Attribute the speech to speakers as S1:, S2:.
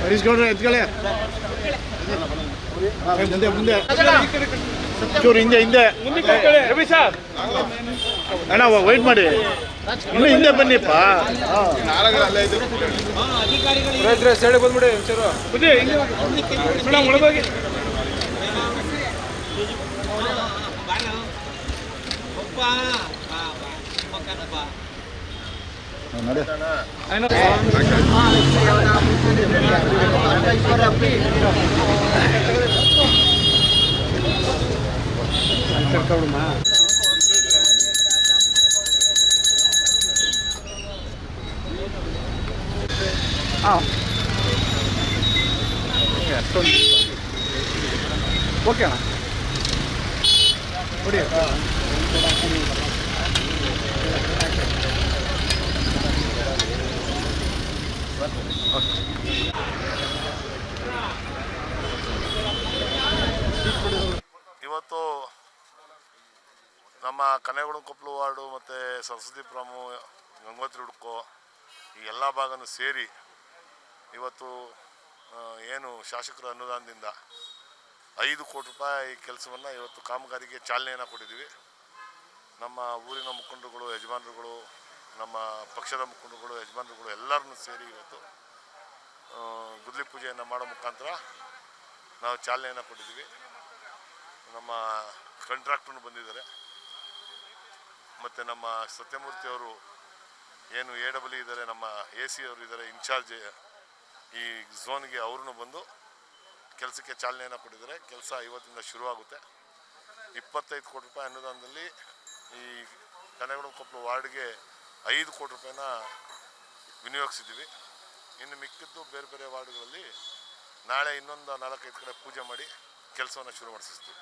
S1: ಹರೀಶ್ ಗೌಡ್ರ ಎತ್ಕೊಳ್ಳಿ ಮುಂದೆ ಮುಂದೆ ಚೂರು ಹಿಂದೆ ಹಿಂದೆ ಅಣ್ಣ ವೈಟ್ ಮಾಡಿ ಇನ್ನು ಹಿಂದೆ ಬನ್ನಿಪ್ಪ ಓಕೆ ಅಣ್ಣ ಕೊಡಿ
S2: ಇವತ್ತು ನಮ್ಮ ಕನೆಗುಳ ಕೊಪ್ಪಲು ವಾರ್ಡು ಮತ್ತು ಸರಸ್ವತಿಪುರಮು ಗಂಗೋತ್ರಿ ಹುಡ್ಕೋ, ಈ ಎಲ್ಲ ಭಾಗನೂ ಸೇರಿ ಇವತ್ತು ಏನು ಶಾಸಕರ ಅನುದಾನದಿಂದ ಐದು ಕೋಟಿ ರೂಪಾಯಿ ಕೆಲಸವನ್ನು ಇವತ್ತು ಕಾಮಗಾರಿಗೆ ಚಾಲನೆಯನ್ನು ಕೊಟ್ಟಿದ್ದೀವಿ. ನಮ್ಮ ಊರಿನ ಮುಖಂಡರುಗಳು, ಯಜಮಾನರುಗಳು, ನಮ್ಮ ಪಕ್ಷದ ಮುಖಂಡರುಗಳು, ಯಜಮಾನರುಗಳು ಎಲ್ಲರನ್ನೂ ಸೇರಿ ಇವತ್ತು ಗುದ್ಲಿ ಪೂಜೆಯನ್ನು ಮಾಡೋ ಮುಖಾಂತರ ನಾವು ಚಾಲನೆಯನ್ನು ಕೊಟ್ಟಿದ್ದೀವಿ. ನಮ್ಮ ಕಂಟ್ರಾಕ್ಟ್ರು ಬಂದಿದ್ದಾರೆ. ಮತ್ತು ನಮ್ಮ ಸತ್ಯಮೂರ್ತಿ ಅವರು ಏನು ಎ ಡಬ್ಲ್ಯೂ ಇದ್ದಾರೆ, ನಮ್ಮ ಎ ಸಿ ಅವರು ಇದ್ದಾರೆ ಇನ್ಚಾರ್ಜ್ ಈ ಝೋನ್ಗೆ ಅವ್ರೂ ಬಂದು ಕೆಲಸಕ್ಕೆ ಚಾಲನೆಯನ್ನು ಕೊಟ್ಟಿದ್ದಾರೆ. ಕೆಲಸ ಇವತ್ತಿಂದ ಶುರುವಾಗುತ್ತೆ. ಇಪ್ಪತ್ತೈದು ಕೋಟಿ ರೂಪಾಯಿ ಅನುದಾನದಲ್ಲಿ ಈ ಕನೆಗುಳ ಕೊಪ್ಪಲು ವಾರ್ಡ್ಗೆ ಐದು ಕೋಟಿ ರೂಪಾಯಿನ ವಿನಿಯೋಗಿಸಿದ್ದೀವಿ. ಇನ್ನು ಮಿಕ್ಕಿದ್ದು ಬೇರೆ ಬೇರೆ ವಾರ್ಡ್ಗಳಲ್ಲಿ ನಾಳೆ ಇನ್ನೊಂದು ನಾಲ್ಕೈದು ಕಡೆ ಪೂಜೆ ಮಾಡಿ ಕೆಲಸವನ್ನು ಶುರು ಮಾಡಿಸ್ತೀವಿ